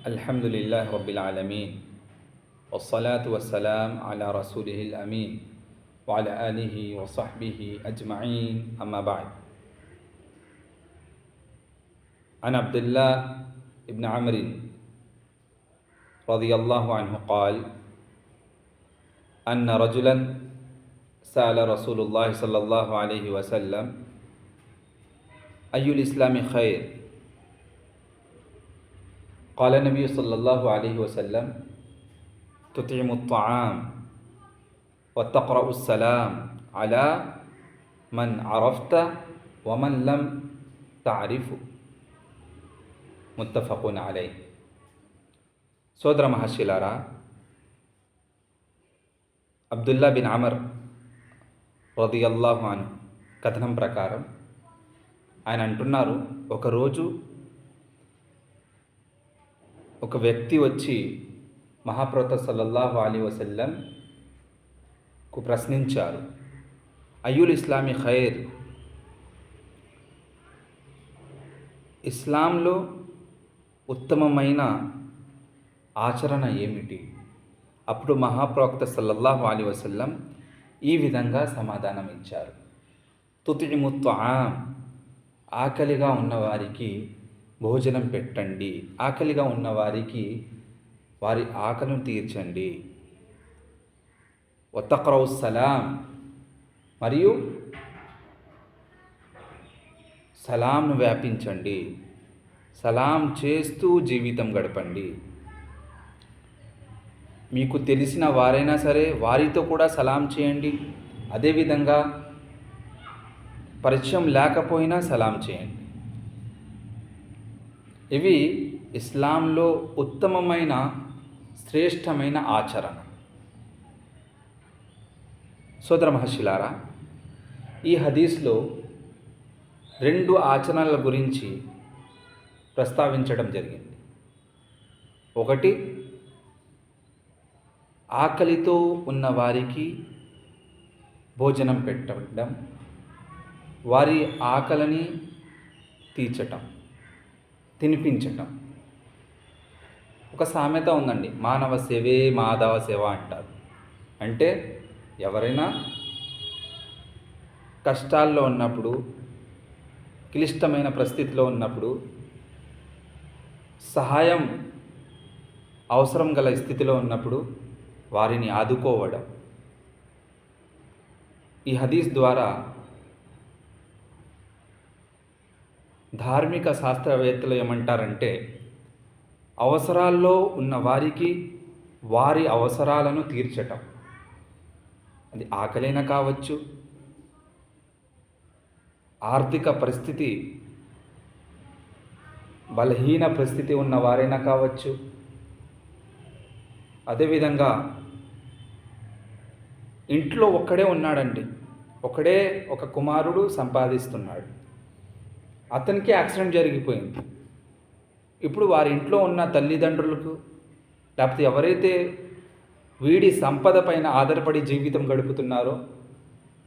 الحمد لله رب العالمين والصلاة والسلام على رسوله الأمين وعلى آله وصحبه أجمعين أما بعد. عن عبد الله بن عمرو رضي الله عنه قال أن رجلا سأل رسول الله صلى الله عليه وسلم أي الإسلام خير؟ قال النبي صلى الله عليه وسلم تطعم الطعام وتقرأ السلام على من عرفت ومن لم تعرف ముత్తఫకున్ అలై సోదర మహర్షిలారా Abdullah bin Amar రదియల్లాహు అన్ కథనం ప్రకారం ఆయన అంటున్నారు ఒకరోజు ఒక వ్యక్తి వచ్చి మహాప్రవత సల్లల్లాహు అలీ వసల్లంకు ప్రశ్నించారు అయ్యుల్ ఇస్లామి ఖైర్? ఇస్లాంలో ఉత్తమమైన ఆచరణ ఏమిటి? అప్పుడు మహాప్రవక్త సల్లల్లాహు అలీ వసల్లం ఈ విధంగా సమాధానం ఇచ్చారు తుతిముత్వ ఆకలిగా ఉన్నవారికి భోజనం పెట్టండి. ఆకలిగా ఉన్నవారికి వారి ఆకలిని తీర్చండి. ఒత్తక్రౌ సలాం. మరియు సలాంను వ్యాపించండి. సలాం చేస్తూ జీవితం గడపండి. మీకు తెలిసిన వారైనా సరే వారితో కూడా సలాం చేయండి. అదేవిధంగా పరిచయం లేకపోయినా సలాం చేయండి. ఇవి ఇస్లాంలో ఉత్తమమైన శ్రేష్టమైన ఆచరణ. సోదర మహర్షిలారా ఈ హదీస్లో రెండు ఆచరణల గురించి ప్రస్తావించడం జరిగింది. ఒకటి ఆకలితో ఉన్న వారికి భోజనం పెట్టడం వారి ఆకలిని తీర్చటం. తినిపించటం. ఒక సామెత ఉందండి మానవ సేవే మాధవ సేవ అంటారు. అంటే ఎవరైనా కష్టాల్లో ఉన్నప్పుడు క్లిష్టమైన పరిస్థితిలో ఉన్నప్పుడు సహాయం అవసరం గల స్థితిలో ఉన్నప్పుడు వారిని ఆదుకోవడం. ఈ హదీస్ ద్వారా ధార్మిక శాస్త్రవేత్తలు ఏమంటారంటే అవసరాల్లో ఉన్న వారికి వారి అవసరాలను తీర్చటం. అది ఆకలైన కావచ్చు? ఆర్థిక పరిస్థితి బలహీన పరిస్థితి ఉన్న వారైనా కావచ్చు. అదేవిధంగా ఇంట్లో ఒక్కడే ఉన్నాడండి. ఒకడే ఒక కుమారుడు సంపాదిస్తున్నాడు. అతనికి యాక్సిడెంట్ జరిగిపోయింది. ఇప్పుడు వారి ఇంట్లో ఉన్న తల్లిదండ్రులకు లేకపోతే ఎవరైతే వీడి సంపద పైన ఆధారపడి జీవితం గడుపుతున్నారో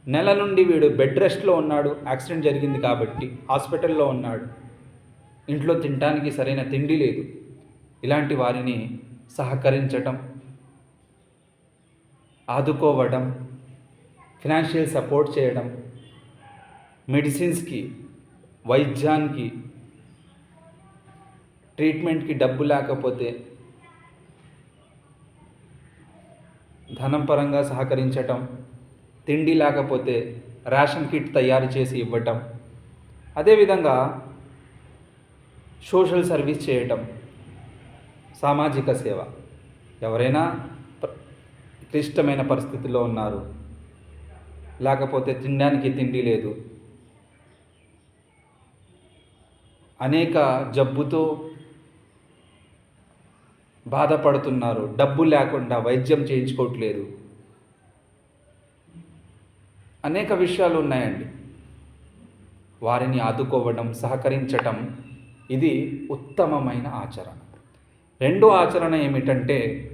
నెల నుండి వీడు బెడ్ రెస్ట్లో ఉన్నాడు యాక్సిడెంట్ జరిగింది కాబట్టి హాస్పిటల్లో ఉన్నాడు. ఇంట్లో తినడానికి సరైన తిండి లేదు. ఇలాంటి వారిని సహకరించటం ఆదుకోవడం ఫినాన్షియల్ సపోర్ట్ చేయడం మెడిసిన్స్కి వైద్యానికి ట్రీట్మెంట్కి డబ్బు లేకపోతే ధనం పరంగా సహకరించటం తిండి లేకపోతే రేషన్ కిట్ తయారు చేసి ఇవ్వటం అదేవిధంగా సోషల్ సర్వీస్ చేయటం సామాజిక సేవ. ఎవరైనా క్లిష్టమైన పరిస్థితిలో ఉన్నారు. లేకపోతే తినడానికి తిండి లేదు. అనేక జబ్బుతో బాధపడుతున్నారు. డబ్బు లేకుండా వైద్యం చేయించుకోవట్లేదు. అనేక విషయాలు ఉన్నాయండి. వారిని ఆదుకోవడం సహకరించటం ఇది ఉత్తమమైన ఆచరణ. రెండో ఆచరణ ఏమిటంటే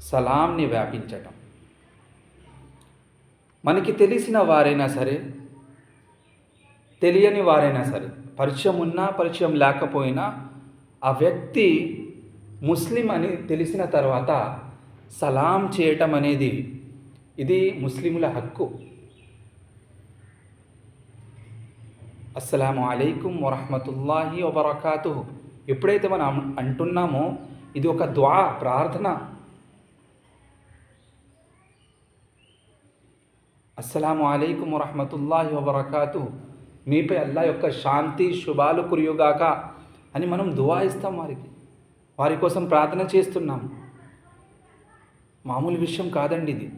సలాంని వ్యాపించటం. మనకి తెలిసిన వారైనా సరే తెలియని వారైనా సరే పరిచయం ఉన్నా పరిచయం లేకపోయినా ఆ వ్యక్తి ముస్లిం అని తెలిసిన తర్వాత సలాం చేయటం అనేది ఇది ముస్లిముల హక్కు. అస్సలాము అలైకుం వరహమతుల్లాహి వబర్కాతు ఎప్పుడైతే మనం అంటున్నామో ఇది ఒక ద్వా ప్రార్థన. అస్సలం అలైకుం వరహమతుల్లాహి వబర్కాతు మీపై అల్లా యొక్క శాంతి శుభాలు కురియుగాక అని మనం దువా ఇస్తాం వారికి. వారి కోసం ప్రార్థన చేస్తున్నాం. మామూలు విషయం కాదండి ఇది.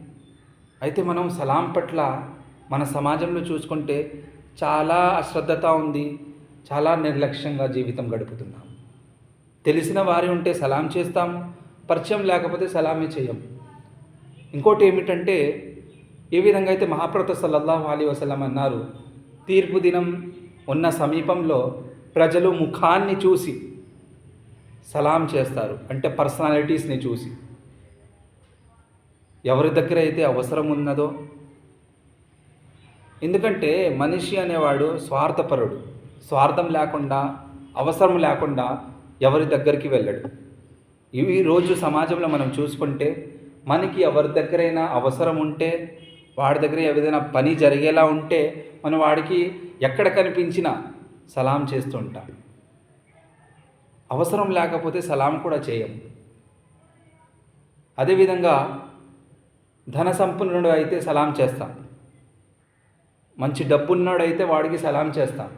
అయితే మనం సలాం పట్ల మన సమాజంలో చూసుకుంటే చాలా అశ్రద్ధత ఉంది. చాలా నిర్లక్ష్యంగా జీవితం గడుపుతున్నాం. తెలిసిన వారి ఉంటే సలాం చేస్తాం. పరిచయం లేకపోతే సలామే చేయం. ఇంకోటి ఏమిటంటే ఏ విధంగా అయితే మహాప్రత సల్లల్లాహు అలీ వసలం అన్నారు తీర్పు దినం ఉన్న సమీపంలో ప్రజలు ముఖాన్ని చూసి సలాం చేస్తారు. అంటే పర్సనాలిటీస్ని చూసి. ఎవరి దగ్గర అయితే అవసరం ఉన్నదో. ఎందుకంటే మనిషి అనేవాడు స్వార్థపరుడు. స్వార్థం లేకుండా అవసరం లేకుండా ఎవరి దగ్గరికి వెళ్ళడు. ఇవి రోజు సమాజంలో మనం చూసుకుంటే మనకి ఎవరి దగ్గరైనా అవసరం ఉంటే వాడి దగ్గర ఏదైనా పని జరిగేలా ఉంటే మనం వాడికి ఎక్కడ కనిపించినా సలాం చేస్తుంటాం అవసరం లేకపోతే సలాం కూడా చేయం. అదేవిధంగా ధన సంపన్నుడు అయితే సలాం చేస్తాం. మంచి డబ్బున్నాడు అయితే వాడికి సలాం చేస్తాం.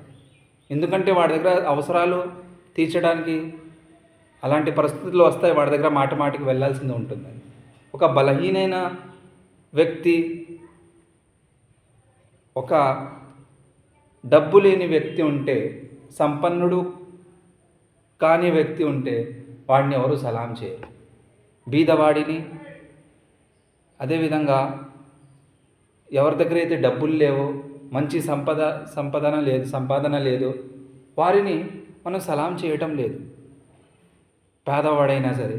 ఎందుకంటే వాడి దగ్గర అవసరాలు తీర్చడానికి అలాంటి పరిస్థితులు వస్తాయి వాడి దగ్గర మాట మాటికి వెళ్ళాల్సింది ఉంటుంది ఒక బలహీనైన వ్యక్తి ఒక డబ్బు లేని వ్యక్తి ఉంటే సంపన్నుడు కాని వ్యక్తి ఉంటే వాడిని ఎవరు సలాం చేయరు. బీదవాడిని. అదేవిధంగా ఎవరి దగ్గర అయితే డబ్బులు లేవో మంచి సంపద సంపదన లేదు సంపాదన లేదు వారిని మనం సలాం చేయటం లేదు. పేదవాడైనా సరే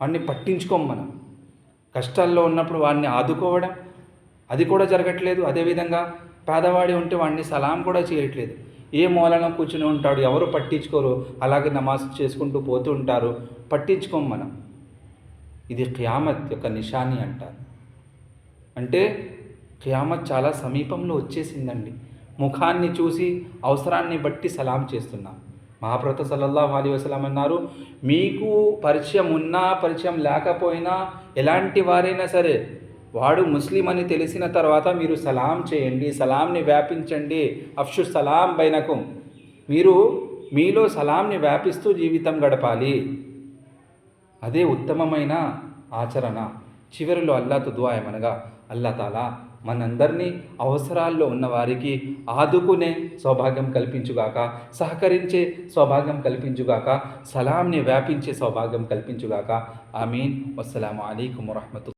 వాడిని పట్టించుకోం మనం. కష్టాల్లో ఉన్నప్పుడు వాడిని ఆదుకోవడం అది కూడా జరగట్లేదు. అదేవిధంగా పేదవాడి ఉంటే వాడిని సలాం కూడా చేయట్లేదు. ఏ మూలన కూర్చుని ఉంటాడు? ఎవరు పట్టించుకోరు? అలాగే నమాజ్ చేసుకుంటూ పోతూ ఉంటారు. పట్టించుకోం మనం. ఇది ఖియామత్ యొక్క నిషాని అంటారు. అంటే ఖియామత్ చాలా సమీపంలో వచ్చేసిందండి. ముఖాన్ని చూసి అవసరాన్ని బట్టి సలాం చేస్తున్నాం. మహాప్రత సల్లల్లాహు అలీ వసలం అన్నారు మీకు పరిచయం ఉన్నా పరిచయం లేకపోయినా ఎలాంటి వారైనా సరే వాడు ముస్లిం అని తెలిసిన తర్వాత మీరు సలాం చేయండి సలాంని వ్యాపించండి. అఫ్షు సలాం బైనకు. మీరు మీలో సలాంని వ్యాపిస్తూ జీవితం గడపాలి. అదే ఉత్తమమైన ఆచరణ. చివరిలో అల్లాతో దువా ఏమనగా అల్లా తాలా మనందరినీ అవసరాల్లో ఉన్న వారికి ఆదుకునే సౌభాగ్యం కల్పించుగాక సహకరించే సౌభాగ్యం కల్పించుగాక సలాంని వ్యాపించే సౌభాగ్యం కల్పించుగాక. ఆమీన్. అస్సలం అలైకుం వరహమతు